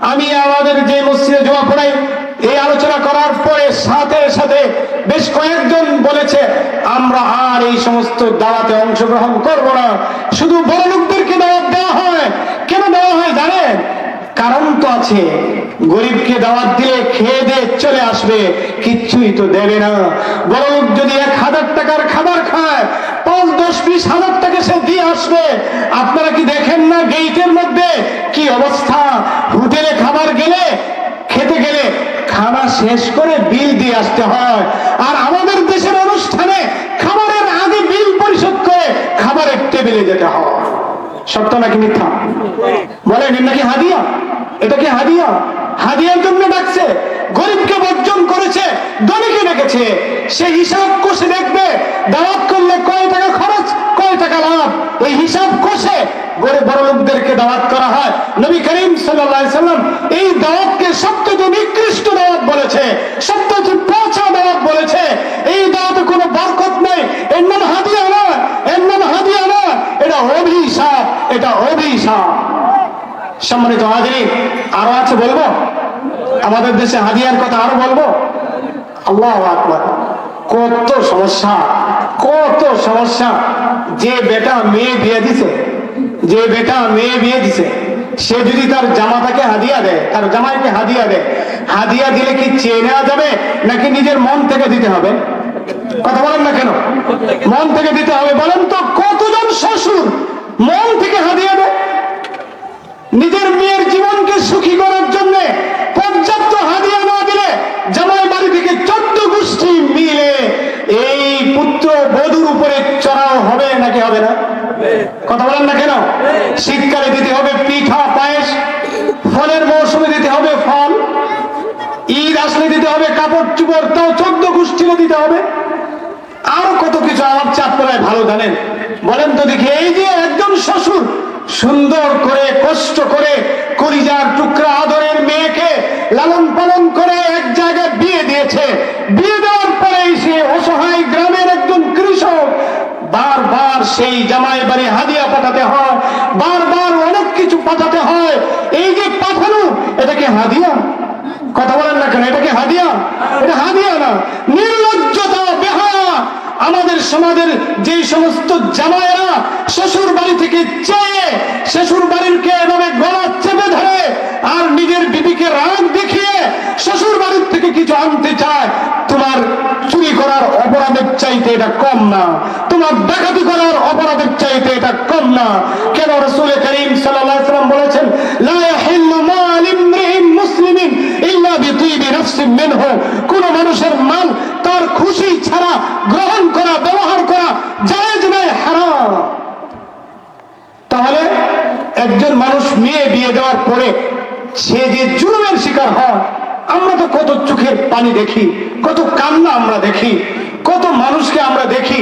আমি আমাদের যে মসজিদে জমা পড়াই, এই আলোচনা করার পরে সাথে সাথে বেশ কয়েকজন বলেছে, আমরা আর এই সমস্ত দাওয়াতে অংশগ্রহণ করব না। শুধু বড় লোকদেরকে দাওয়াত দেওয়া হয়। কেন দেওয়া হয় জানেন? কারণ তো আছে, গরিবকে দাওয়াত দিলে খেয়ে দিয়ে চলে আসবে, কিচ্ছুই তো দেবে না। লোক যদি এক হাজার টাকার খাবার খায়, পাঁচ, দশ, বিশ হাজার টাকা সে দিয়ে আসবে। আপনারা কি দেখেন না গেইটের মধ্যে কি অবস্থা? হোটেলে খাবার গেলে, খেতে গেলে খাবার শেষ করে বিল দিয়ে আসতে হয়। আর আমাদের দেশের অনুষ্ঠানে খাবারের আগে বিল পরিশোধ করে খাবারের টেবিলে যেতে হয়। সত্য নাকি মিথ্যা? বলেন, এর নাকি হাদিয়া? এটা কি হাদিয়া? হাদিয়ার জন্য ডাকছে, গরিবকে বর্জন করেছে, ধনীকে ডেকেছে। সে হিসাব কষে দেখবে, দাওয়াত করলে কয় টাকা খরচ, কয় টাকা লাভ? এই হিসাব কষে গরিব বড় লোকদেরকে দাওয়াত করা হয়। নবী করিম সাল্লাম এই দাওয়াতকে সবচেয়ে নিকৃষ্ট দাওয়াত বলেছে। সবচেয়ে পচা দাওয়াত বলেছে এই দাওয়াতে কোনো বরকত নেই এর নাম হাদিয়া না এর নাম হাদিয়া না এটা অভিশাপ এটা অভিশাপ। সম্মানিত হাজিরি আরও আছে বলব? আমাদের দেশে হাদিয়ার কথা আরও বলব? আল্লাহ আকবার। কত সমস্যা কত সমস্যা। যে বেটা মেয়ে বিয়ে দিছে, যে বেটা মেয়ে বিয়ে দিছে, সে যদি তার জামাতাকে হাদিয়া দেয়, তার জামাইকে হাদিয়া দেয়, হাদিয়া দিলে কি চেয়ে নেওয়া যাবে, নাকি নিজের মন থেকে দিতে হবে? কথা বলেন না কেন? মন থেকে দিতে হবে। বলেন তো, কতজন শ্বশুর মন থেকে হাদিয়া দেয় নিজের মেয়ের জীবনকে সুখী করার জন্য পর্যাপ্ত হাদিয়া না দিলে জামাই বাড়ি থেকে চোদ্দ গোষ্ঠী মিলে এই পুত্র বধুর উপরে চড়াও হবে নাকি হবে না? কথা বলেন না কেন? শীতকালে দিতে হবে পিঠা, পায়েস, ফলের মৌসুমে দিতে হবে ফল, ঈদ আসলে দিতে হবে কাপড় চুপড়, তাও চোদ্দ গোষ্ঠীও দিতে হবে। আমার চাপড়ায় ভালো জানেন। বলেন তো দেখি, এই যে একজন শ্বশুর সুন্দর করে, কষ্ট করে, কলিজার টুকরা আদরের মেয়েকে লালন পালন করে এক জায়গায় বিয়ে দিয়েছে। বিয়ে দেওয়ার পরে সে অসহায় গ্রামের একজন কৃষক। বারবার সেই জামাই বাড়ি হাদিয়া পাঠাতে হয়, বারবার অনেক কিছু পাঠাতে হয়। এই যে পাঠানো এটাকে হাদিয়া? কথা বলেন না কেন, এটা কি হাদিয়া? এটা হাদিয়া না নির্লজ্জতা বেহায়া আমাদের সমাজের যে সমস্ত জামাইরা শ্বশুর বাড়ি থেকে চেয়ে শ্বশুর বাড়ির কে এভাবে গলা চেপে ধরে আর নিজের বিবিকে রাগ দেখিয়ে শ্বশুর বাড়ির থেকে কিছু আনতে চায়, তোমার চুরি করার অপরাধের চাইতে এটা কম না। তোমার ডাকাতি করার অপরাধের চাইতে এটা কম না। কেন রসুল করিম সাল্লাম বলেছেন মুসলিমিন কোন মানুষের মাল তার খুশি ছাড়া, গ্রহণ করা, ব্যবহার করা জায়েজ নয়, হারাম। তাহলে একজন মানুষ মেয়ে বিয়ে দেওয়ার পরে সে যে জুলুমের শিকার হয়, আমরা তো কত চোখের পানি দেখি, কত কান্না আমরা দেখি কত মানুষকে আমরা দেখি,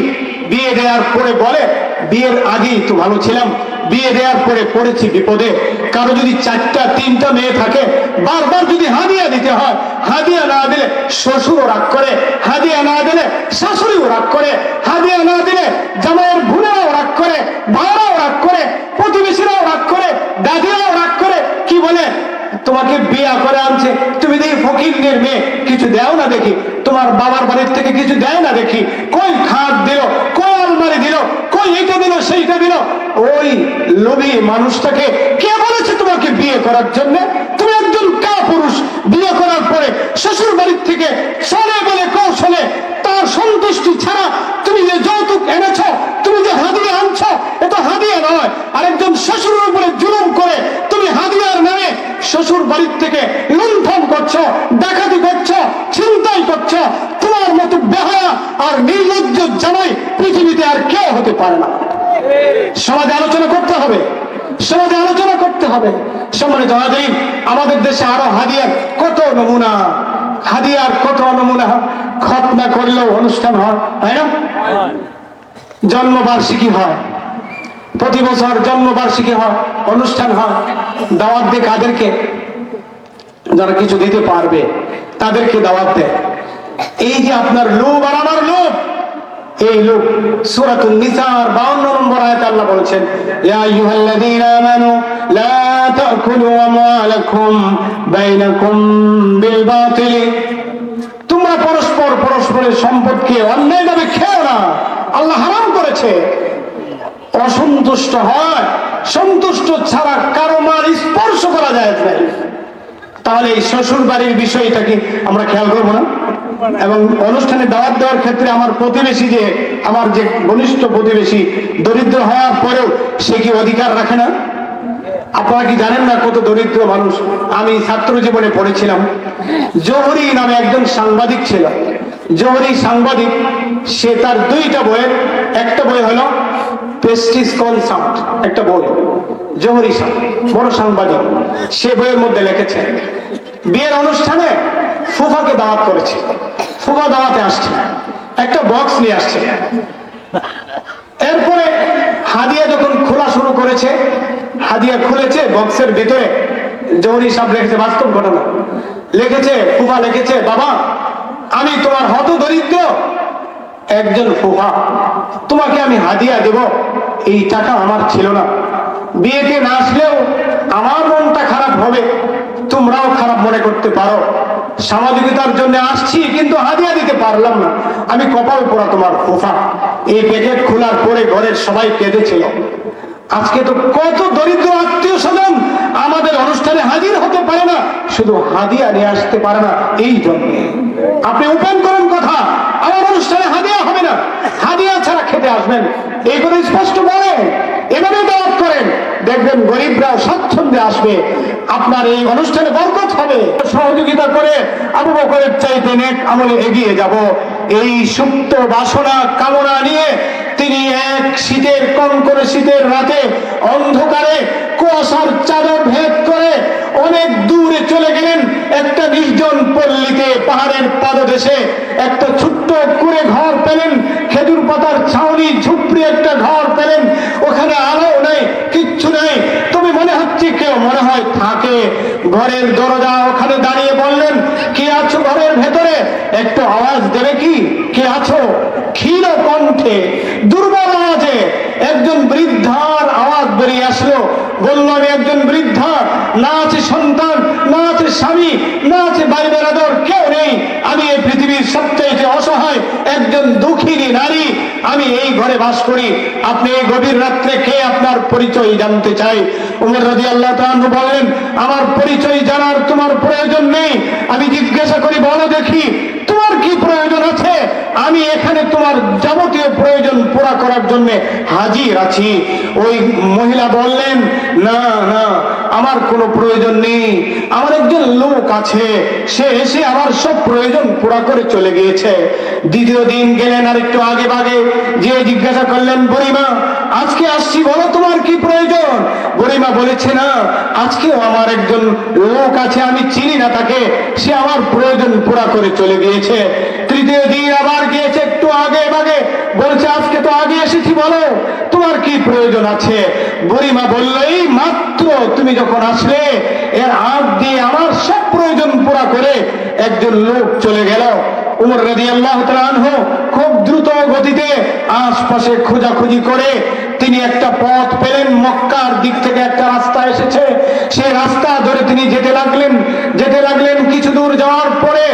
বিয়ে দেওয়ার পরে বলে, বিয়ের আগেই তো ভালো ছিলাম, বিয়ে দেওয়ার পরে পড়েছি বিপদে। কারও যদি চারটা, তিনটা মেয়ে থাকে, বারবার যদি হাদিয়া দিতে হয়, হাদিয়া না দিলে শ্বশুরও রাগ করে, হাদিয়া না দিলে শাশুড়িও রাগ করে, হাদিয়া না দিলে জামাইয়ের ভুলেরাও রাগ করে ভাইরাও রাগ করে, প্রতিবেশীরাও রাগ করে, দাদিরাও রাগ করে, কি বলে? তোমাকে বিয়া করে আনছে। তুমি দেখি ফকিরদের মেয়ে, কিছু দেও না দেখি। তোমার বাবার বাড়ির থেকে কিছু দেয় না দেখি। কই খাট দিল, কই আলমারি দিল, কই এইটা দিল, সেইটা দিল। ওই লোভী মানুষটাকে কে বলেছে তোমাকে বিয়ে করার জন্য? তুমি একজন কা পুরুষ বিয়ে করার পরে শ্বশুর বাড়ির থেকে চলে বলে কৌশলে তার সন্তুষ্টি ছাড়া তুমি যে যৌতুক এনেছ, তুমি যে হাদিয়া আনছ, এটা হাদিয়া নয়। আরেকজন শ্বশুরের উপরে জুলুম করে তুমি হাদিয়ার নামে শ্বশুর বাড়ির থেকে লুণ্ঠন করছ, ডাকাতি করছ চিন্তাই করছ, তোমার মতো বেহায়া আর নির্লজ্জ জানাই পৃথিবীতে আর কেউ হতে পারে না। সমাজে আলোচনা করতে হবে, সমাজে আলোচনা করতে হবে। সম্মানিত হাজির, আমাদের দেশে আরও হাদিয়ার কত নমুনা, হাদিয়ার কত নমুনা খতনা করলেও অনুষ্ঠান হয়, তাই না? জন্মবার্ষিকী হয়। প্রতি বছর জন্মবার্ষিকী হয়, অনুষ্ঠান হয়। দাওয়াত দিয়ে কাদেরকে যারা কিছু দিতে পারবে, তাদেরকে দাওয়াত দেয়। এই যে আপনার লোভ আর আমার লোভ, এই লোক সূরাতুন নিসার 52 নম্বর আয়াতে আল্লাহ বলেছেন, ইয়া আইয়ুহাল্লাযীনা আমানু, লা তাকুলু আমওয়ালাকুম বাইনাকুম বিল বাতিল। তোমরা পরস্পর পরস্পরের সম্পদকে অন্যায়ভাবে খেও না। আল্লাহ হারাম করেছে। অসন্তুষ্ট হয়, সন্তুষ্ট ছাড়া কারও মাল স্পর্শ করা যায় তাহলে এই শ্বশুর বাড়ির বিষয়টাকে আমরা খেয়াল করব না? এবং অনুষ্ঠানে দাওয়াত দেওয়ার ক্ষেত্রে আমার প্রতিবেশী যে, আমার যে ঘনিষ্ঠ প্রতিবেশী দরিদ্র হওয়ার পরেও সে কি অধিকার রাখে না? আপনারা কি জানেন না কত দরিদ্র মানুষ? আমি ছাত্র জীবনে পড়েছিলাম। জহরি নামে একজন সাংবাদিক ছিল। জহরি সাংবাদিক, সে তার দুইটা বইয়ের, একটা বই হলো পেস্টিস কনসার্ট একটা বই, জহরি সাহ বড় সাংবাদিক, সে বইয়ের মধ্যে লিখেছে, বিয়ের অনুষ্ঠানে ফুফাকে দাওয়াত করেছে, ফুফা দাওয়াতে আসছে, একটা বক্স নিয়ে আসছে। এরপরে হাদিয়া যখন খোলা শুরু করেছে, হাদিয়া খুলেছে বক্সের ভিতরে জহরি সাহেব লিখেছে, বাস্তব ঘটনা। লিখেছে, ফুফা লিখেছে, বাবা, আমি তোমার হত দরিদ্র একজন ফুফা, তোমাকে আমি হাদিয়া দেব, এই টাকা আমার ছিল না। বিয়েতে না আসলেও আমার মনটা খারাপ হবে, তোমরাও খারাপ মনে করতে পারো। সামাজিকতার জন্য আসছি, কিন্তু হাদিয়া দিতে পারলাম না। আমি কপাল পোড়া তোমার ফুফা। এই প্যাকেট খোলার পরে ঘরের সবাই কেঁদেছিল। আজকে তো কত দরিদ্র আত্মীয় স্বজন আমাদের অনুষ্ঠানে হাজির হতে পারে না, শুধু হাদিয়া নিয়ে আসতে পারে না, এই জন্য। আপনি ওপেন করেন কথা, আমার অনুষ্ঠানে হাদিয়া হবে না, হাদিয়া ছাড়া খেতে আসবেন। এই স্পষ্ট বলেন এভাবে দাওয়াত করেন। দেখবেন গরিবরা স্বাচ্ছন্দ্যে আসবে, আপনার এই অনুষ্ঠানে বরকত হবে। সহযোগিতা করে আবু বকরের চাইতে নেক আমলে এগিয়ে যাব। এই সুপ্ত বাসনা, কামনা নিয়ে তিনি এক শীতের কনকনে শীতের রাতে অন্ধকারে কুয়াশার চাদর ভেদ করে অনেক দূরে চলে গেলেন একটা নির্জন পল্লীতে, পাহাড়ের পাদদেশে। একটা ছোট্ট কুড়ে ঘর পেলেন, খেজুর পাতার ছাউনি ঝুপড়ি একটা ঘর পেলেন। ওখানে আলো নেই, কিচ্ছু নেই। তুমি মনে হচ্ছে কেউ মনে হয় থাকে। ঘরের দরজা ওখানে দাঁড়িয়ে বললেন, কে আছো ঘরের ভেতরে? একটু আওয়াজ দেবে কি? কে আছো? ক্ষীণ কণ্ঠে দুর্বল আওয়াজে একজন বৃদ্ধার আওয়াজ বেরিয়ে আসলো। বলল, আমি একজন বৃদ্ধা না আছে সন্তান, না আছে স্বামী, না আছে বাড়ি বেড়াদর কেউ নেই। আমি এই পৃথিবীর সবচাইতে অসহায় একজন দুঃখিনী নারী। আমি এই ঘরে বাস করি। আপনি এই গভীর রাত্রে কে আপনার পরিচয় জানতে চাই উমর রাজি আল্লাহ বললেন, আমার পরিচয় জানার তোমার প্রয়োজন নেই। আমি জিজ্ঞাসা করি, বলো দেখি প্রয়োজন আছে, আমি এখানে তোমার যাবতীয় প্রয়োজন পুরা করার জন্য হাজির আছি। ওই মহিলা বললেন, না না, আমার কোনো প্রয়োজন নেই। আমার একজন লোক আছে, সে এসে আমার সব প্রয়োজন পুরা করে চলে গিয়েছে। দ্বিতীয় দিন গেলেন আর একটু আগে বাগে যে জিজ্ঞাসা করলেন, বুড়িমা, আজকে আসছি বলো তোমার কি প্রয়োজন? বুড়িমা বলেছে, না, আজকেও আমার একজন লোক আছে, আমি চিনি না তাকে, সে আমার প্রয়োজন পুরা করে চলে গিয়েছে। তৃতীয় দিন আবার গিয়েছে, একটু আগে বাগে বলছে, আজকে তো আগে এসেছি বলো, তোমার কি প্রয়োজন আছে? গরিমা বলল, এই মাত্র তুমি যখন আসলে, এর আগ দিয়ে আমার সব প্রয়োজন পুরা করে একজন লোক চলে গেল। উমর রাজি আল্লাহ খুব দ্রুত গতিতে আশপাশে খোঁজাখুঁজি করে তিনি একটা পথ পেলেন, মক্কার দিক থেকে একটা রাস্তা এসেছে। সেই রাস্তা ধরে তিনি যেতে লাগলেন। যেতে লাগলেন কিছু দূর যাওয়ার পরে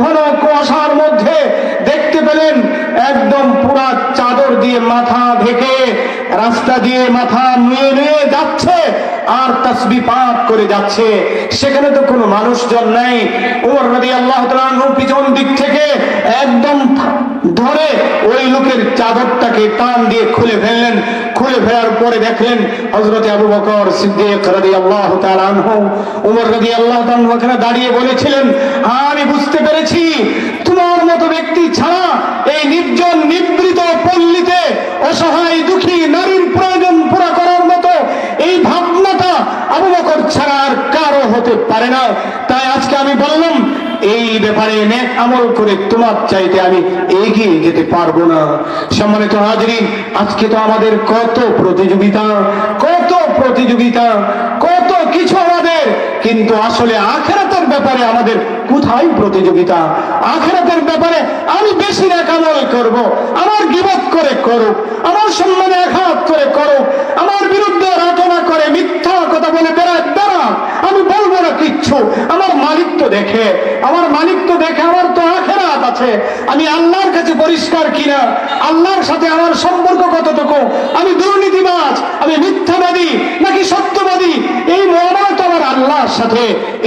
ঘন কুয়াশার মধ্যে দেখতে পেলেন একদম পুরা চাদর দিয়ে মাথা ঢেকে, রাস্তা দিয়ে মাথা নুয়ে নুয়ে যাচ্ছে আর তসবি পাঠ করে যাচ্ছে। সেখানে তো কোনো মানুষজন নাই। ওমর রাদি আল্লাহ পিছন দিক থেকে একদম ধরে ওই লোকের চাদরটাকে টান দিয়ে খুলে ফেললেন। খুলে ফেলার পরে দেখলেন হজরত আবু বকর সিদ্দিক রাদি আল্লাহ তালানহু উমর রাদি আল্লাহ ওখানে দাঁড়িয়ে বলেছিলেন, আমি বুঝতে পেরেছি, তোমার মতো ব্যক্তি ছাড়া এই নির্জন নিবৃত অসহায়, দুঃখী নারীর প্রয়োজন পুরা করার মতো এই ভাবনাটা আবু বকর ছাড়া আর কারও হতে পারে না। তাই আজকে আমি বললাম, এই ব্যাপারে নেক আমল করে তোমার চাইতে আমি এগিয়ে যেতে পারব না। সম্মানিত হাজরিন, আজকে তো আমাদের কত প্রতিযোগিতা কত প্রতিযোগিতা, কত কিছু আমাদের কিন্তু আসলে আখেরাতের ব্যাপারে আমাদের কোথায় প্রতিযোগিতা? আখেরাতের ব্যাপারে আমি বেশি নেকামল করব, আমার গিবত করে করুক, আমার সম্মানে আঘাত করে করুক, আমার বিরুদ্ধে রচনা করে মিথ্যা কথা বলে বেড়ায় বেড়া আমি বলব না কিচ্ছু। আমার মালিক তো দেখে, আমার মালিক তো দেখে, আমার তো আখেরাত আছে। আমি আল্লাহর কাছে পরিষ্কার কিনা? আল্লাহর সাথে আমার সম্পর্ক কতটুকু? আমি দুর্নীতিবাজ, আমি মিথ্যাবাদী নাকি সত্যবাদী? এই মহামারা তো আমার আল্লাহর সাথে,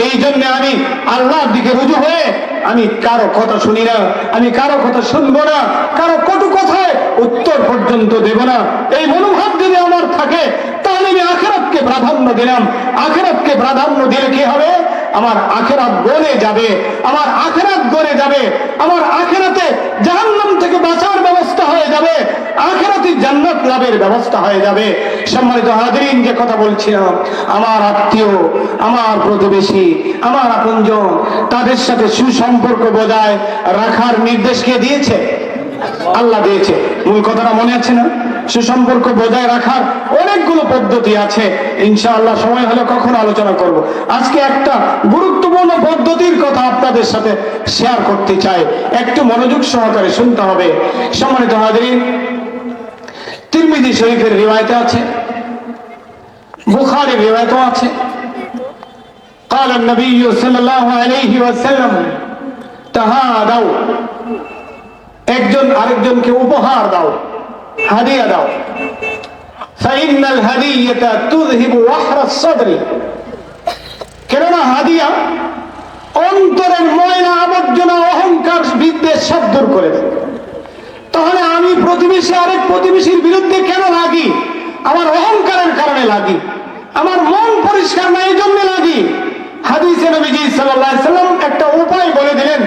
এই জন্য আমি আল্লাহর দিকে রুজু হয়ে আমি কারও কথা শুনি না, আমি কারও কথা শুনব না, কারও কটু কথায় উত্তর পর্যন্ত দেব না। এই মনোভাব যদি আমার থাকে, তাহলে আমি আখেরাতকে প্রাধান্য দিলাম। আখেরাতকে প্রাধান্য দিলে কি হবে? আমার আখেরাত গলে যাবে, আমার আখেরাত গলে যাবে, আমার আখেরাতে জাহান্নাম থেকে বাঁচার ব্যবস্থা হয়ে যাবে, আখেরাতে জান্নাত লাভের ব্যবস্থা হয়ে যাবে। সম্মানিত হাজরিন, যে কথা বলছিলাম, আমার আত্মীয়, আমার প্রতিবেশী, আমার আপনজন, তাদের সাথে সুসম্পর্ক বজায় রাখার নির্দেশ কে দিয়েছে? আল্লাহ দিয়েছে। মূল কথাটা মনে আছে না? সুসম্পর্ক বজায় রাখার অনেকগুলো পদ্ধতি আছে ইনশাআল্লাহ সময় হলে কখন আলোচনা করব আজকে একটা গুরুত্বপূর্ণ পদ্ধতির কথা আপনাদের সাথে শেয়ার করতে চাই একটু মনোযোগ সহকারে শুনতে হবে সম্মানিত হাজরিন তিরমিজি শরীফের রিওয়ায়তে আছে বুখারের রিওয়ায়তও আছে قال النبي صلى الله عليه وسلم تهادوا একজন আরেকজনকে উপহার দাও হাদিয়া দাও। ফাইনাল হাদিয়াতা তুযহিবু ওয়াহরাস সাদরি। কেননা হাদিয়া অন্তরের ময়লা, আবর্জনা, অহংকার বিদ্বেষ সব দূর করে দেয়। তাহলে আমি প্রতিবেশী, আরেক প্রতিবেশীর বিরুদ্ধে কেন লাগি? আমার অহংকারের কারণে লাগি? আমার মন পরিষ্কার না এই জন্য লাগি? হাদিসে নবীজি সাল্লাহ সাল্লাম একটা উপায় বলে দিলেন।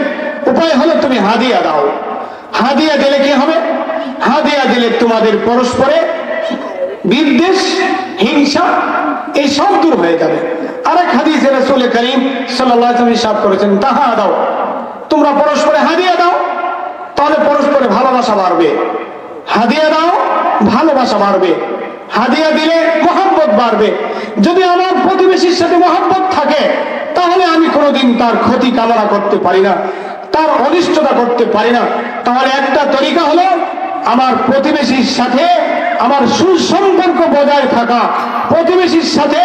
উপায় হলো তুমি হাদিয়া দাও। হাদিয়া দিলে কি হবে? হাদিয়া দিলে তোমাদের পরস্পরে বিদ্বেষ, হিংসা, এই সব দূর হয়ে যাবে। আরেক হাদিসে রাসূল করিম আলাইহি ওয়াসাল্লাম করেছেন, তাহা দাও। তোমরা পরস্পরে হাদিয়া দাও, তাহলে পরস্পরে ভালোবাসা বাড়বে। হাদিয়া দাও, ভালোবাসা বাড়বে। হাদিয়া দিলে মহাব্বত বাড়বে। যদি আমার প্রতিবেশীর সাথে মহাব্বত থাকে, তাহলে আমি কোনোদিন তার ক্ষতি কামনা করতে পারি না, তার অনিষ্টতা করতে পারি না। তাহলে একটা তরিকা হলো আমার প্রতিবেশীর সাথে আমার সুসম্পর্ক বজায় থাকা। প্রতিবেশীর সাথে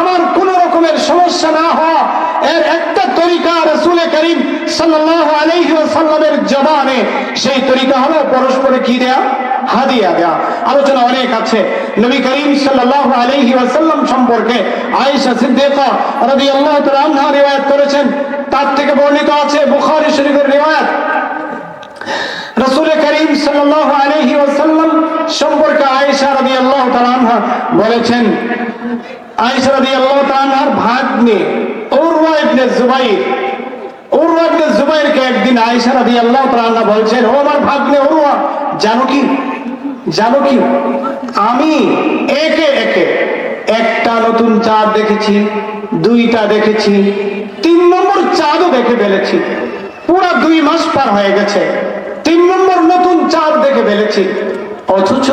আমার কোন রকমের সমস্যা না হওয়া এর একটা তরিকা রসুল করিম সাল্লাল্লাহু আলাইহি ওয়াসাল্লামের জবানে সেই তরিকা হলো পরস্পরে কি দেয়া? হাদিয়া দেয়া। আলোচনা অনেক আছে। নবী করিম সাল্লাল্লাহু আলাইহি ওয়াসাল্লাম সম্পর্কে আয়েশা সিদ্দিকা তাআলা আনহা রিওয়ায়াত করেছেন। তার থেকে বর্ণিত আছে বুখারী শরীফের রিওয়ায়াত। রসুল করিম সাল্লাল্লাহু আলাইহি ওয়াসাল্লাম সম্পর্কে আয়েশা রাদিয়াল্লাহু তাআলা আনহা বলেছেন, আয়েশা রাদিয়াল্লাহু তাআলা আনহার ভাগ্নে উরওয়া ইবনে জুবাইর, উরওয়া জুবাইরকে একদিন আয়েশা রাদিয়াল্লাহু তাআলা আনহা বলছেন, ও আমার ভাগ্নে উরওয়া, জানো কি? জানো কি? আমি একে একে একটা নতুন চাঁদ দেখেছি, দুইটা দেখেছি, তিন নম্বর চাঁদও দেখে ফেলেছি। পুরা দুই মাস পার হয়ে গেছে। তিন নম্বর নতুন চাঁদ দেখে ফেলেছি। অথচ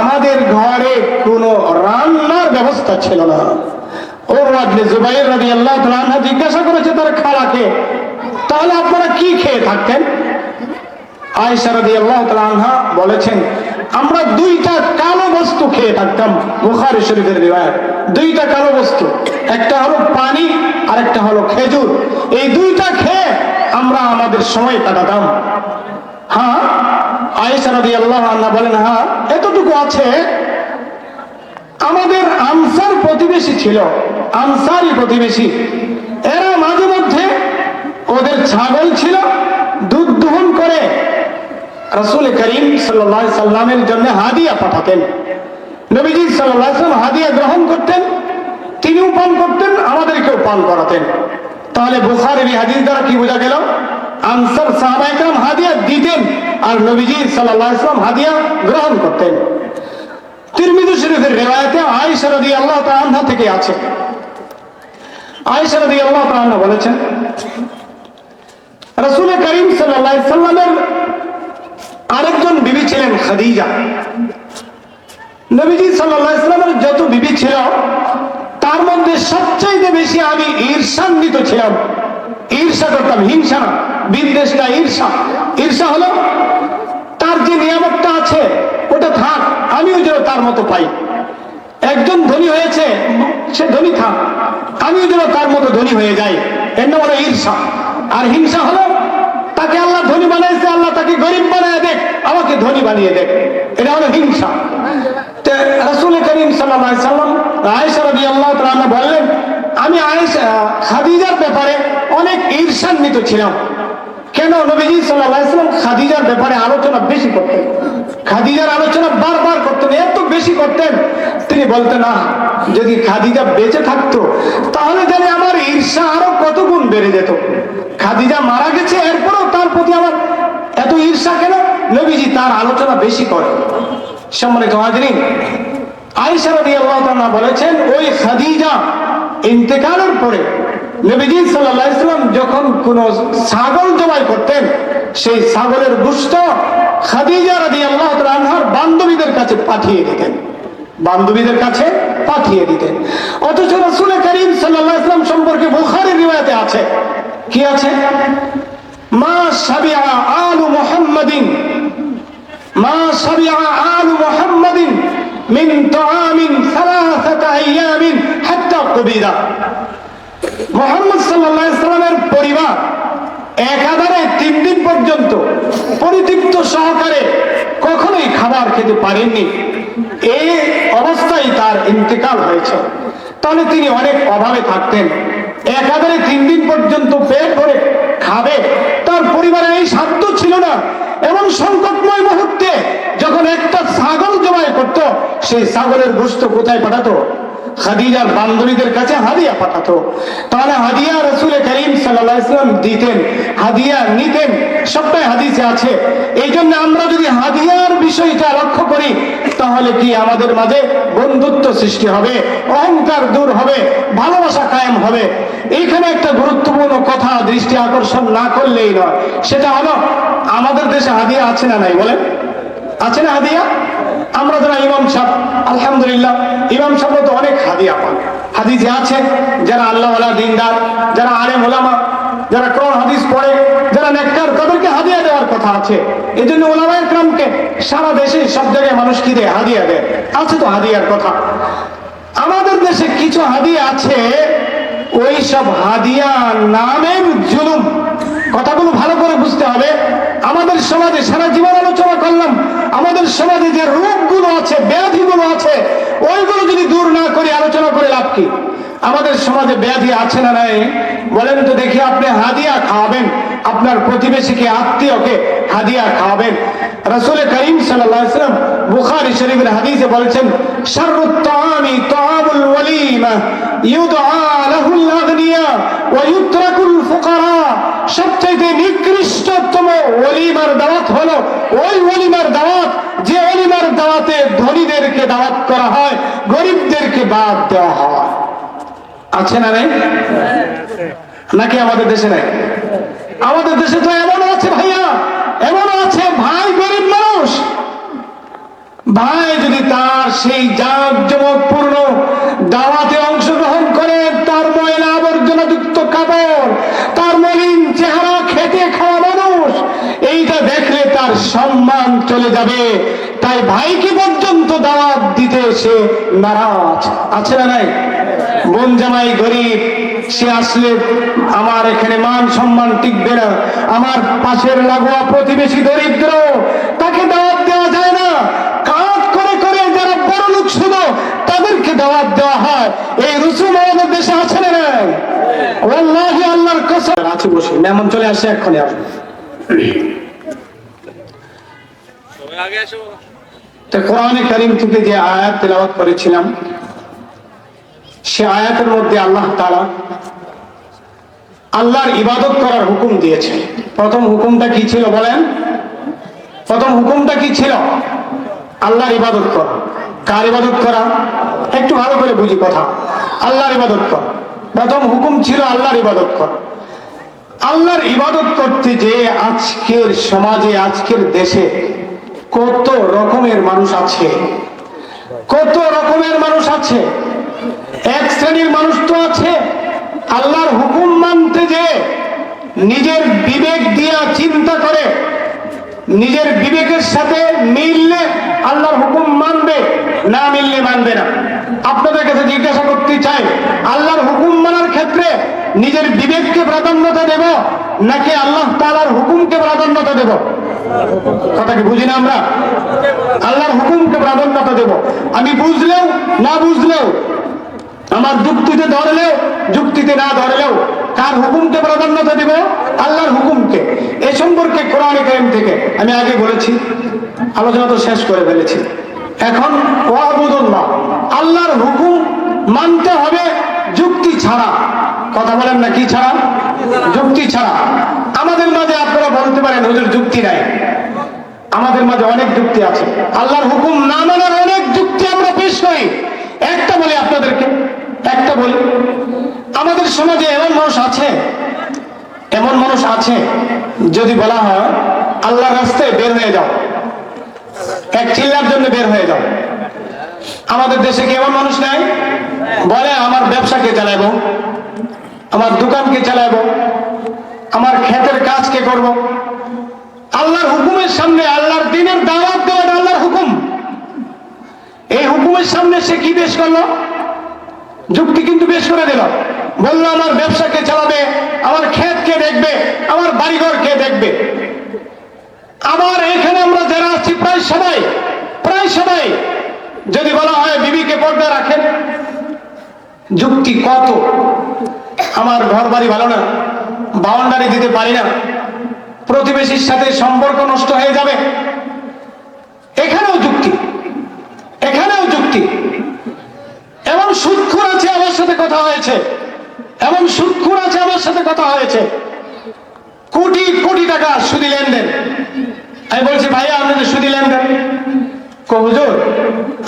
আমাদের ঘরে কোনো রান্নার ব্যবস্থা ছিল না। ও রাজনে জুবাইর রাজি আল্লাহ জিজ্ঞাসা করেছে তাহলে আপনারা কি খেয়ে থাকতেন? আনহা বলেছেন, আমরা দুইটা কালো বস্তু খেয়ে থাকতাম। বুখারী দুইটা কালো বস্তু, একটা হলো পানি আর একটা হলো খেজুর। এই দুইটা খেয়ে আমরা আমাদের সময় কাটাতাম। হ্যাঁ? আয়েশা রাদিয়াল্লাহু আনহা বলেন হ্যাঁ এতটুকু আছে। আমাদের আনসার প্রতিবেশী ছিল, আনসারি প্রতিবেশী। এরা মাঝে মধ্যে ওদের ছাগল ছিল, দুধ দহন করে। রসুল করিম সাল্লাহ সাল্লামের জন্য হাদিয়া পাঠাতেন। নবীজি সাল্লাহ সাল্লাম হাদিয়া গ্রহণ করতেন, তিনিও পান করতেন, আমাদেরকেও পান করাতেন। তাহলে বুখারের হাদিস দ্বারা কি বোঝা গেল? আনসার সাহাবাইকরাম হাদিয়া দিতেন আর নবীজি সাল্লাহ সাল্লাম হাদিয়া গ্রহণ করতেন। তিরমিজু শরীফের রেওয়ায়তে আয়েশা রাদিয়াল্লাহু তাআলা আনহা থেকে আছে। আয়েশা রাদিয়াল্লাহু তাআলা আনহা বলেছেন, রাসূল করিম সাল্লাল্লাহু আলাইহি সাল্লামের আরেকজন বিবি ছিলেন খাদিজা। নবীজি সাল্লাল্লাহু আলাইহি যত বিবি ছিল, তার মধ্যে সবচাইতে বেশি আমি ঈর্ষান্বিত ছিলাম। ঈর্ষা করতাম, হিংসা না বিদ্বেষ না ঈর্ষা। ঈর্ষা হলো, তার যে নিয়ামতটা আছে, ওটা থাক, আমিও যেন তার মতো পাই। একজন ধনী হয়েছে, সে ধনী থাক, আমিও যেন তার মতো ধনী হয়ে যাই। এর নাম হলো ঈর্ষা। আর হিংসা হলো, তাকে আল্লাহ ধনী বানাইছে আল্লাহ তাকে গরিব বানায় দেখ, আমাকে ধনী বানিয়ে দেখ। এটা হলো হিংসা। রসুল করিম সাল্লাম আয়েশা রবি আল্লাহ বললেন আমি খাদিজার ব্যাপারে অনেক ঈর্ষান্বিত ছিলাম। কেন নবীজি সাল্লাম খাদিজার ব্যাপারে আলোচনা বেশি করতেন? খাদিজার আলোচনা বারবার করতেন, এত বেশি করতেন। তিনি বলতেন না যদি খাদিজা বেঁচে থাকতো, তাহলে জানি আমার ঈর্ষা আরও কত গুণ বেড়ে যেত। খাদিজা মারা গেছে, এরপরেও তার প্রতি আমার এত ঈর্ষা কেন? নবীজি তার আলোচনা বেশি করে সম্মানিত হাজরিন, আয়েশা রাদিয়াল্লাহু তাআলা বলেছেন, ওই খাদিজা ইন্তেকালের পরে নবীজি সাল্লাহ ইসলাম যখন কোন ছাগল জবাই করতেন, সেই ছাগলের গুস্ত খাদিজা রাদি আল্লাহ আনহার বান্ধবীদের কাছে পাঠিয়ে দিতেন। বান্ধবীদের কাছে পাঠিয়ে দিতেন। অথচ রাসুল করিম সাল্লাহ ইসলাম সম্পর্কে বুখারি রিওয়াতে আছে। কি আছে? মা সাবিয়া আল মুহাম্মাদিন, মা সাবিয়া আল মুহাম্মাদিন মিন তাআমিন সালাসাতা আইয়ামিন। তিনি অনেক অভাবে থাকতেন। একাধারে তিন দিন পর্যন্ত পেট ভরে খাবে। তার পরিবারের এই সাধ্য ছিল না। এমন সংকটময় মুহূর্তে যখন একটা ছাগল জবাই করত, সেই ছাগলের গোস্ত কোথায় পাঠাতো? খাদিজার বান্ধবীদের কাছে হাদিয়া পাঠাতো। তাহলে হাদিয়া রসুল করিম সাল্লাহ ইসলাম দিতেন, হাদিয়া নিতেন, সবটাই হাদিসে আছে। এই জন্য আমরা যদি হাদিয়ার বিষয়টা লক্ষ্য করি, তাহলে কি আমাদের মাঝে বন্ধুত্ব সৃষ্টি হবে, অহংকার দূর হবে, ভালোবাসা কায়েম হবে। এইখানে একটা গুরুত্বপূর্ণ কথা দৃষ্টি আকর্ষণ না করলেই নয়, সেটা হলো, আমাদের দেশে হাদিয়া আছে না নাই বলেন? আছে না হাদিয়া? আমরা যারা ইমাম সাহেব, আলহামদুলিল্লাহ, ইমাম সাহেব তো অনেক হাদিয়া পান হাদিসে আছে, যারা আল্লাহ দিনদার, যারা আলেম ওলামা, যারা কোন হাদিস পড়ে, যারা নেককার, তাদেরকে হাদিয়া দেওয়ার কথা আছে। এই জন্য ওলামা একরামকে সারা দেশে সব জায়গায় মানুষ কি দেয়? হাদিয়া দেয়। আছে তো হাদিয়ার কথা। আমাদের দেশে কিছু হাদিয়া আছে ওই সব হাদিয়া নামের জুলুম। কথাগুলো ভালো করে বুঝতে হবে। আমাদের সমাজে সারা জীবন আলোচনা করলাম, আমাদের সমাজে যে রোগগুলো আছে, ব্যাধিগুলো আছে, ওইগুলো যদি দূর না করে আলোচনা করে লাভ কি? আমাদের সমাজে ব্যাধি আছে না নাই? বলেন তো দেখি আপনি হাদিয়া খাওয়াবেন, আপনার প্রতিবেশীকে, আত্মীয়কে হাদিয়া খাওয়াবেন। রসুল করিম সাল্লাম বুখারি শরীফের হাদিসে বলেছেন সবচেয়ে নিকৃষ্টতম ওলিমার দাওয়াত হলো, ওই ওলিমার দাওয়াত যে ওলিমার দাওয়াতে ধনীদেরকে দাওয়াত করা হয়, গরিবদেরকে বাদ দেওয়া হয়। আছে না নাই? নাকি আমাদের দেশে নাই? আমাদের দেশে তো এমন আছে ভাইয়া এমন আছে ভাই গরিব মানুষ। ভাই যদি তার সেই জাঁকজমকপূর্ণ দাওয়াতে অংশগ্রহণ করে, তার ময়লা আবর্জনা যুক্ত কাপড়, তার মলিন চেহারা খেতে খাওয়া মানুষ, এইটা দেখলে তার সম্মান চলে যাবে। তাই ভাইকে পর্যন্ত দাওয়াত দিতে সে নারাজ। আছে না নাই? বোন জামাই গরিব সে আসলে আমার এখানে মান সম্মান টিকবে না। আমার পাশের লাগোয়া প্রতিবেশী দরিদ্র তাকে দাওয়াত দেওয়া যায় না। কাজ করে করে যারা বড় লোক শুধু তাদেরকে দাওয়াত দেওয়া হয়। এই রসুম আমাদের দেশে আছে না নাই? ওয়াল্লাহি আল্লাহর কসম। আছে বসে। মেমন চলে আসে এক্ষুনি আসবে। কোরআনে কারিম থেকে যে আয়াত তেলাওয়াত করেছিলাম সে আয়াতের মধ্যে আল্লাহ তাআলা আল্লাহর ইবাদত করার হুকুম দিয়েছে প্রথম হুকুমটা কি ছিল বলেন? প্রথম হুকুমটা কি ছিল? আল্লাহর ইবাদত করা। কার ইবাদত করা? একটু ভালো করে বুঝি কথা। আল্লাহর ইবাদত করা। প্রথম হুকুম ছিল আল্লাহর ইবাদত করা। আল্লাহর ইবাদত করতে যে আজকের সমাজে, আজকের দেশে কত রকমের মানুষ আছে। কত রকমের মানুষ আছে। এক শ্রেণির মানুষ তো আছে। আল্লাহর হুকুম মানতে যে নিজের বিবেক দিয়া চিন্তা করে, নিজের বিবেকের সাথে মিললে আল্লাহর হুকুম মানবে, না মিললে মানবে না। আপনাদের কাছে জিজ্ঞাসা করতে চাই, আল্লাহর হুকুম মানার ক্ষেত্রে নিজের বিবেককে প্রাধান্যতা দেব, নাকি আল্লাহ তাআলার হুকুমকে প্রাধান্যতা দেব? কথা কি বুঝি না আমরা? আল্লাহর হুকুমকে প্রাধান্যতা দেব। আমি বুঝলেও, না বুঝলেও আমার যুক্তিতে ধরলেও, যুক্তিতে না ধরলেও কার হুকুমকে প্রাধান্যতা দিব? আল্লাহর হুকুমকে। এ সম্পর্কে কোরআন কারিম থেকে আমি আগে বলেছি, আলোচনা তো শেষ করে ফেলেছি। এখন ওয়াবুদুল্লাহ, আল্লাহর হুকুম মানতে হবে যুক্তি ছাড়া। কথা বলেন না কি ছাড়া? যুক্তি ছাড়া। আমাদের মাঝে আপনারা বলতে পারেন, হুজুর, যুক্তি নাই। আমাদের মাঝে অনেক যুক্তি আছে। আল্লাহর হুকুম না মানার অনেক যুক্তি আমরা পেশ করি। একটা বলি আপনাদেরকে একটা বলি, আমাদের সমাজে এমন মানুষ আছে, এমন মানুষ আছে, যদি বলা হয়, আল্লাহর রাস্তায় বের হয়ে যাও, এক চিল্লার জন্য বের হয়ে যাও। আমাদের দেশে কি এমন মানুষ নাই? বলে, আমার ব্যবসাকে চালাবো, আমার দোকানকে চালাবো, আমার ক্ষেতের কাজ কে করব। আল্লাহর হুকুমের সামনে, আল্লাহর দিনের দাওয়াত দেওয়াটা আল্লাহর হুকুম। এই হুকুমের সামনে সে কি পেশ করল? যুক্তি কিন্তু পেশ করে দিল। বলল, আমার ব্যবসা কে চালাবে, আমার ক্ষেত কে দেখবে, আমার বাড়িঘর কে দেখবে। আবার এখানে আমরা যারা আছি, প্রায় সবাই প্রায় সবাই, যদি বলা হয় বিবিকে পর্দা রাখেন। যুক্তি কত? আমার ঘর বাড়ি ভালো না, বাউন্ডারি দিতে পারি না, প্রতিবেশীর সাথে সম্পর্ক নষ্ট হয়ে যাবে। এখানেও যুক্তি, এখানেও এমন সুৎখুর আছে আমার সাথে কথা হয়েছে। এমন সুৎখুর আছে আমার সাথে কথা হয়েছে। কোটি কোটি টাকা সুদি লেনদেন। আমি বলছি, ভাইয়া আপনাদের সুদি লেনদেন। কবুজুর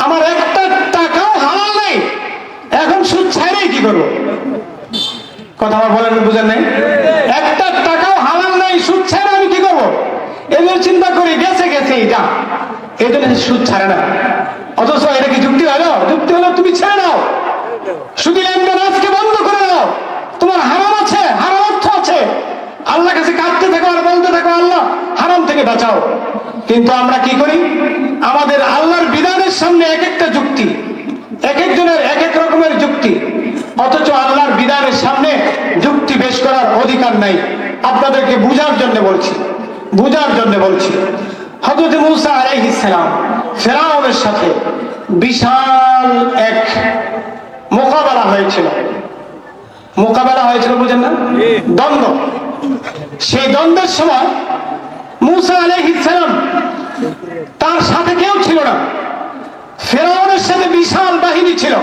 আমার একটা টাকাও হালাল নেই। এখন সুদ ছাড়াই কি করব? কথা আমার বলেন, বুঝেন নাই? একটা টাকাও হালাল নাই, সুদ ছাড়া আমি কি করব? এগুলো চিন্তা করি, গেছে গেছে এটা জন্য সুদ ছাড়ে না। অথচ এটা কি যুক্তি হলো? যুক্তি হলো তুমি ছেড়ে দাও। শুধু লেনদেন আজকে বন্ধ করে দাও। তোমার হারাম আছে, হারাম অর্থ আছে। আল্লাহ কাছে কাঁদতে থাকো আর বলতে থাকো, আল্লাহ, হারাম থেকে বাঁচাও। কিন্তু আমরা কি করি? আমাদের আল্লাহর বিধানের সামনে এক একটা যুক্তি এক একজনের এক এক রকমের যুক্তি। অথচ আল্লাহর বিধানের সামনে যুক্তি পেশ করার অধিকার নাই। আপনাদেরকে বুঝার জন্য বলছি, বুঝার জন্য বলছি। হজরত মুসা আলাইহিস সালাম ফেরাউনের সাথে বিশাল এক মোকাবেলা হয়েছিল। মোকাবেলা হয়েছিল বুঝেন না? দ্বন্দ্ব। সেই দ্বন্দ্বের সময় মুসা আলাইহিসসালাম তার সাথে কেউ ছিল না। ফেরাউনের সাথে বিশাল বাহিনী ছিল।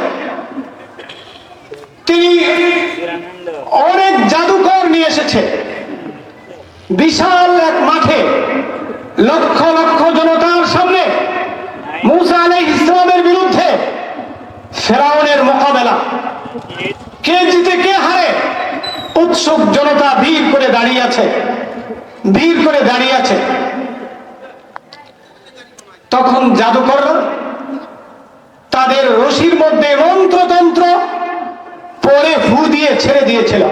তিনি অনেক জাদুকর নিয়ে এসেছে। বিশাল এক মাঠে লক্ষ লক্ষ জনতার সামনে মুসা আলাই ইসলামের বিরুদ্ধে ফেরাউনের মোকাবেলা। কে জিতে, কে হারে? উৎসুক জনতা ভিড় করে দাঁড়িয়ে আছে। ভিড় করে দাঁড়িয়ে আছে। তখন জাদুকররা তাদের রশির মধ্যে মন্ত্রতন্ত্র পরে ফু দিয়ে ছেড়ে দিয়েছিল।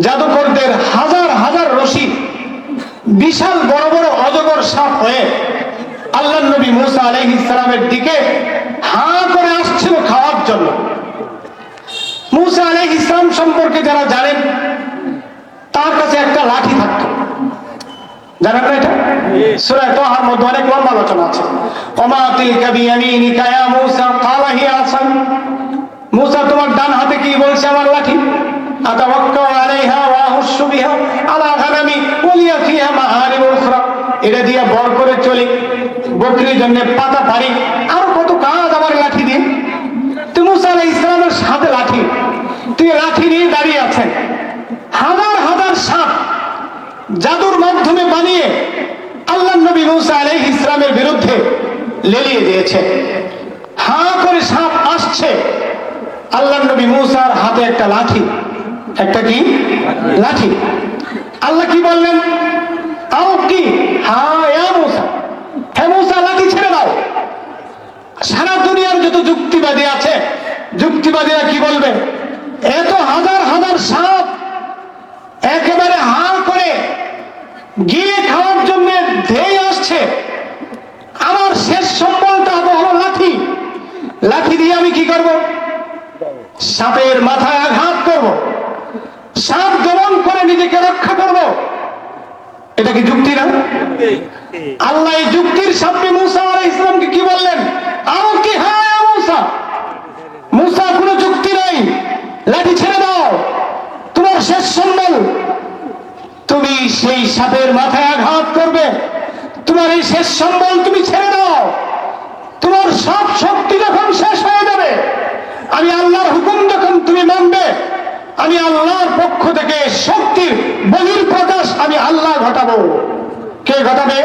জাদুকরদের হাজার হাজার রশি বিশাল বড় বড় অজগর সাপ হয়ে আল্লাহ নবী মুসা আলহ ইসলামের দিকে হা করে আসছিল খাওয়ার জন্য। মুসা আলহ ইসলাম সম্পর্কে যারা জানেন তার কাছে একটা লাঠি থাকতো। জানেন না এটা? সূরা তাহার মধ্যে অনেক লম্বা আলোচনা আছে। ওমা তিলকা বিয়ামিনিকা মূসা ক্বালা আসান। মূসা তোমার ডান হাতে কি বলছে আমার লাঠি? আতাওয়াক্কাউ আলাইহা ওয়া আহুশু বিহা আলা গানামি ওলিয়া ফিহা মাহারিব উখরা। এটা দিয়ে বর করে চলি। বকরির জন্য পাতা পারি। আর কত কাজ আমার লাঠি দিয়ে। তুই মুসা আলাইহিস সালামের সাথে লাঠি। তুই লাঠি নিয়ে দাঁড়িয়ে আছেন। হাজার হাজার সাপ জাদুর মাধ্যমে বানিয়ে আল্লাহ নবী মুসা আলাইহিস ইসলামের বিরুদ্ধে লেলিয়ে দিয়েছে। হা করে সাপ আসছে। আল্লাহ নবী মুসার হাতে একটা লাঠি। একটা কি? লাঠি। আল্লাহ কি বললেন? আও কি? লাঠি ছেড়ে দাও। সারা দুনিয়ার যত যুক্তিবাদী আছে, যুক্তিবাদীরা কি বলবে? এত হাজার হাজার সাপ একেবারে হা করে গিলে খাওয়ার জন্য ধেয়ে আসছে। আমার শেষ সম্বলটা তো হলো লাঠি। লাঠি দিয়ে আমি কি করব? সাপের মাথায় আঘাত করব। সাপ দমন করে নিজেকে রক্ষা করব। এটা কি যুক্তি না? আল্লাহ এই যুক্তির সামনে মুসা আলাইহিস ইসলামকে কি বললেন? আরও কি হ্যাঁ মুসা! মুসা, কোনো যুক্তি নেই। লাঠি ছেড়ে দাও। তোমার শেষ সম্বল। তুমি সেই সাপের মাথায় আঘাত করবে। তোমার এই শেষ সম্বল তুমি ছেড়ে দাও। তোমার সব শক্তি যখন শেষ হয়ে যাবে, আমি আল্লাহর হুকুম যখন তুমি মানবে আমি আল্লাহর পক্ষ থেকে শক্তির বহির প্রকাশ আমি আল্লাহ ঘটাবো। কে ঘটাবে?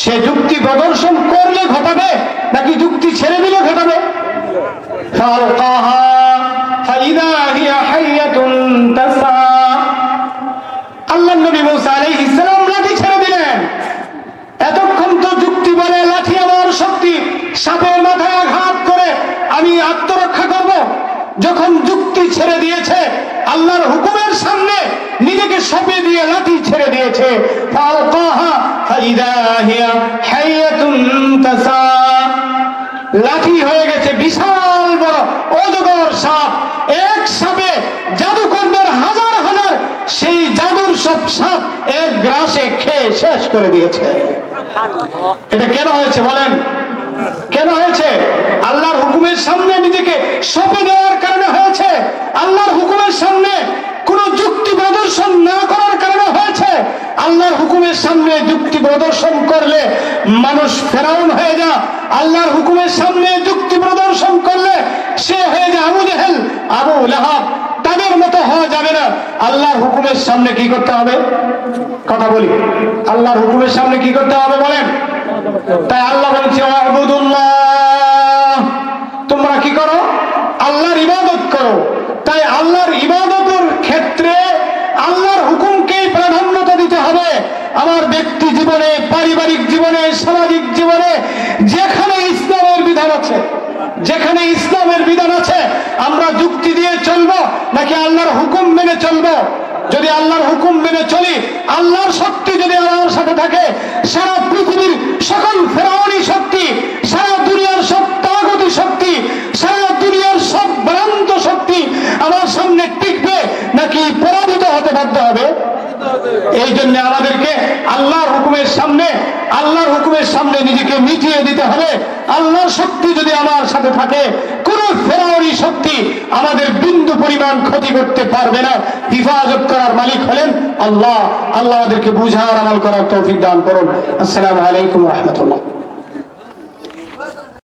সে যুক্তি প্রদর্শন করলে ঘটাবে, নাকি যুক্তি ছেড়ে দিলে ঘটাবে? আল্লাহ নবী মৌসা ইসলাম লাঠি ছেড়ে দিলেন। এতক্ষণ তো যুক্তি বলে লাঠি আমার শক্তি সাপের মাথায় আঘাত করে আমি আত্মরক্ষা করব। যখন যুক্তি ছেড়ে দিয়েছে, আল্লাহর হুকুমের সামনে নিজেকে সঁপে দিয়ে লাঠি ছেড়ে দিয়েছে। লাঠি হয়ে গেছে বিশাল বড় অজগর সাপ। এক সাপে জাদুকরদের হাজার হাজার, সেই জাদুর সব সাপ এক গ্রাসে খেয়ে শেষ করে দিয়েছে। এটা কেন হয়েছে বলেন? কেন হয়েছে? আল্লাহর হুকুমের সামনে নিজেকে সঁপে দেওয়ার কারণে হয়েছে। আল্লাহর হুকুমের সামনে কোন যুক্তি প্রদর্শন না করার কারণে হয়েছে। আল্লাহর হুকুমের সামনে যুক্তি প্রদর্শন করলে মানুষ ফেরাউন হয়ে যা আল্লাহর হুকুমের সামনে যুক্তি প্রদর্শন করলে সে হয়ে যা আবু জেহেল, আবু লাহাব। তাদের মতো হওয়া যাবে না। আল্লাহর হুকুমের সামনে কি করতে হবে? কথা বলি। আল্লাহর হুকুমের সামনে কি করতে হবে বলেন? তাই আল্লাহ বলছে তোমরা কি করো? আল্লাহর ইবাদত করো। তাই আল্লাহর ইবাদতের ক্ষেত্রে আল্লাহর হুকুমকেই প্রাধান্যতা দিতে হবে। আমার ব্যক্তি জীবনে, পারিবারিক জীবনে, সামাজিক জীবনে, যেখানে ইসলামের বিধান আছে, যেখানে ইসলামের বিধান আছে, আমরা যুক্তি দিয়ে চলবো নাকি আল্লাহর হুকুম মেনে চলবো? যদি আল্লাহর হুকুম মেনে চলি, আল্লাহর শক্তি যদি আল্লাহর সাথে থাকে, সারা পৃথিবীর সকল ফেরাউনি শক্তি, সারা দুনিয়ার সব তাগতি শক্তি, সারা দুনিয়ার সব ভ্রান্ত শক্তি আমার সামনে টিকবে, নাকি পরাজিত হতে বাধ্য হবে? এই জন্য আমাদেরকে আল্লাহর হুকুমের সামনে, আল্লাহর হুকুমের সামনে নিজেকে মিটিয়ে দিতে হবে। আল্লাহর শক্তি যদি আমার সাথে থাকে, কোন ফেরাউরি শক্তি আমাদের বিন্দু পরিমাণ ক্ষতি করতে পারবে না। হিফাজত করার মালিক হলেন আল্লাহ। আল্লাহ আমাদেরকে বুঝার আমল করার তৌফিক দান করুন। আসসালামু আলাইকুম রহমতুল্লাহ।